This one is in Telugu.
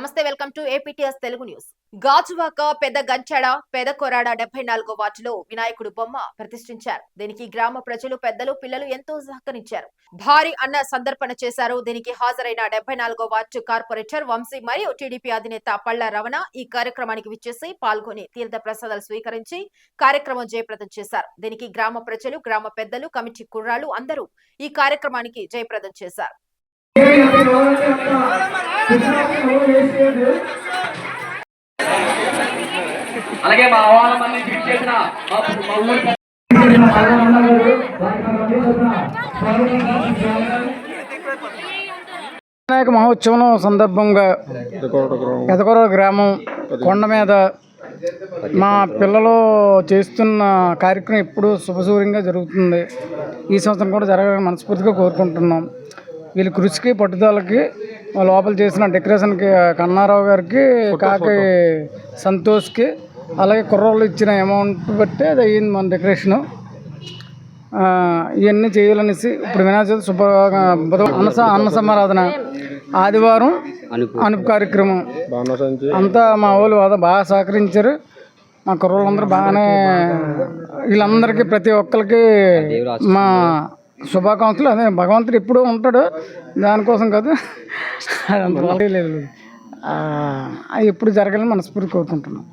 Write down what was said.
నమస్తే welcome to APTS Telugu news. Gajuwaka పెద్ద గంచాడ పెద్ద కొరాడ డెబ్బై నాలుగో వార్డులో వినాయకుడు బొమ్మ ప్రతిష్ఠించారు. దీనికి గ్రామ ప్రజలు పెద్దలు పిల్లలు ఎంతో సహకరించారు. భారీ అన్న సందర్పణ చేశారు. దీనికి హాజరైన డెబ్బై నాలుగో వార్డు కార్పొరేటర్ వంశీ మరియు టీడీపీ అధినేత పళ్ళ రమణ ఈ కార్యక్రమానికి విచ్చేసి పాల్గొని తీర్థ ప్రసాదాలు స్వీకరించి కార్యక్రమం జయప్రదం చేశారు. దీనికి గ్రామ ప్రజలు గ్రామ పెద్దలు కమిటీ కుర్రాలు అందరూ ఈ కార్యక్రమానికి జయప్రదం చేశారు. అలాగే మా వాళ్ళ మంది ఫిట్ చేసిన మా మా ఊరి వినాయక మహోత్సవం సందర్భంగా పెదకొర గ్రామం కొండ మీద మా పిల్లలు చేస్తున్న కార్యక్రమం ఎప్పుడు శుభసూర్యంగా జరుగుతుంది. ఈ సంవత్సరం కూడా జరగాలని మనస్ఫూర్తిగా కోరుకుంటున్నాం. వీళ్ళ కృషికి పట్టుదలకి లోపల చేసిన డెకరేషన్కి కన్నారావు గారికి కాకి సంతోష్కి అలాగే కుర్రోళ్ళు ఇచ్చిన అమౌంట్ బట్టి అది అయ్యింది మన డెకరేషను. ఇవన్నీ చేయాలనేసి ఇప్పుడు వినాయక చవితి శుభ బుధవారం అన్న అన్న సమారాధన ఆదివారం అనుపు కార్యక్రమం. అంతా మా వాళ్ళు బాగా బాగా సహకరించారు. మా కుర్రోళ్ళందరూ బాగానే వీళ్ళందరికీ ప్రతి ఒక్కరికి మా శుభాకాంక్షలు. అదే భగవంతుడు ఎప్పుడూ ఉంటాడు. దానికోసం కాదు. లేదు ఎప్పుడు జరగాలని మనస్ఫూర్తి కోరుకుంటున్నాం.